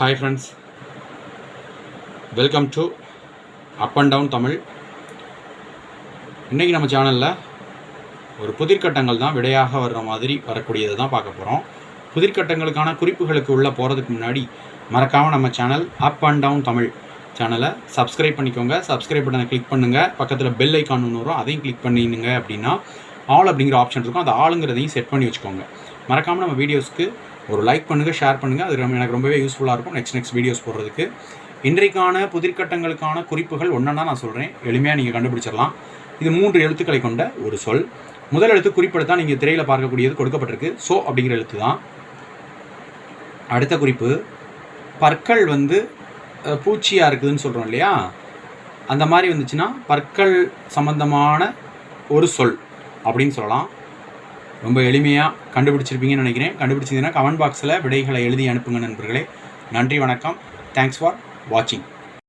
Hi friends welcome to up and down Tamil இன்றைக்கி நம்ம சேனலில் ஒரு புதிர்கட்டங்கள் தான் விடையாக வர்ற மாதிரி வரக்கூடியதை தான் பார்க்க போகிறோம் புதிர்கட்டங்களுக்கான குறிப்புகளுக்கு உள்ளே போகிறதுக்கு முன்னாடி மறக்காமல் நம்ம channel up and down Tamil சேனலை சப்ஸ்கிரைப் பண்ணிக்கோங்க. சப்ஸ்கிரைப் பட்டனை கிளிக் பண்ணுங்கள் பக்கத்தில் பெல் ஐக்கான் ஒன்று வரும். அதையும் கிளிக் பண்ணிடுங்க அப்படின்னா ஆல் அப்படிங்கிற ஆப்ஷன் இருக்கும். அந்த ஆளுங்கிறதையும் செட் பண்ணி வச்சுக்கோங்க. மறக்காமல் நம்ம வீடியோஸ்க்கு ஒரு லைக் பண்ணுங்கள் ஷேர் பண்ணுங்கள் அது எனக்கு ரொம்பவே யூஸ்ஃபுல்லாக இருக்கும் நெக்ஸ்ட் நெக்ஸ்ட் வீடியோஸ் போடுறதுக்கு. இன்றைக்கான புதிர்கட்டங்களுக்கான குறிப்புகள் ஒன்றா நான் சொல்கிறேன் எளிமையாக நீங்கள் கண்டுபிடிச்சிடலாம். இது மூன்று எழுத்துக்களை கொண்ட ஒரு சொல். முதல் எழுத்து குறிப்பெடுத்தா நீங்கள் திரையில் பார்க்கக்கூடியது கொடுக்கப்பட்டிருக்கு. சோ அப்படிங்கிற எழுத்து தான். அடுத்த குறிப்பு. பற்கள் வந்து பூச்சியாக இருக்குதுன்னு சொல்கிறோம் இல்லையா? அந்த மாதிரி வந்துச்சுன்னா பற்கள் சம்பந்தமான ஒரு சொல் அப்படின்னு சொல்லலாம். ரொம்ப எளிமையாக கண்டுபிடிச்சிருப்பீங்கன்னு நினைக்கிறேன். கண்டுபிடிச்சிங்கன்னா கமெண்ட் பாக்ஸில் விடைகளை எழுதி அனுப்புங்க நண்பர்களே. நன்றி வணக்கம். தேங்க்ஸ் ஃபார் வாட்சிங்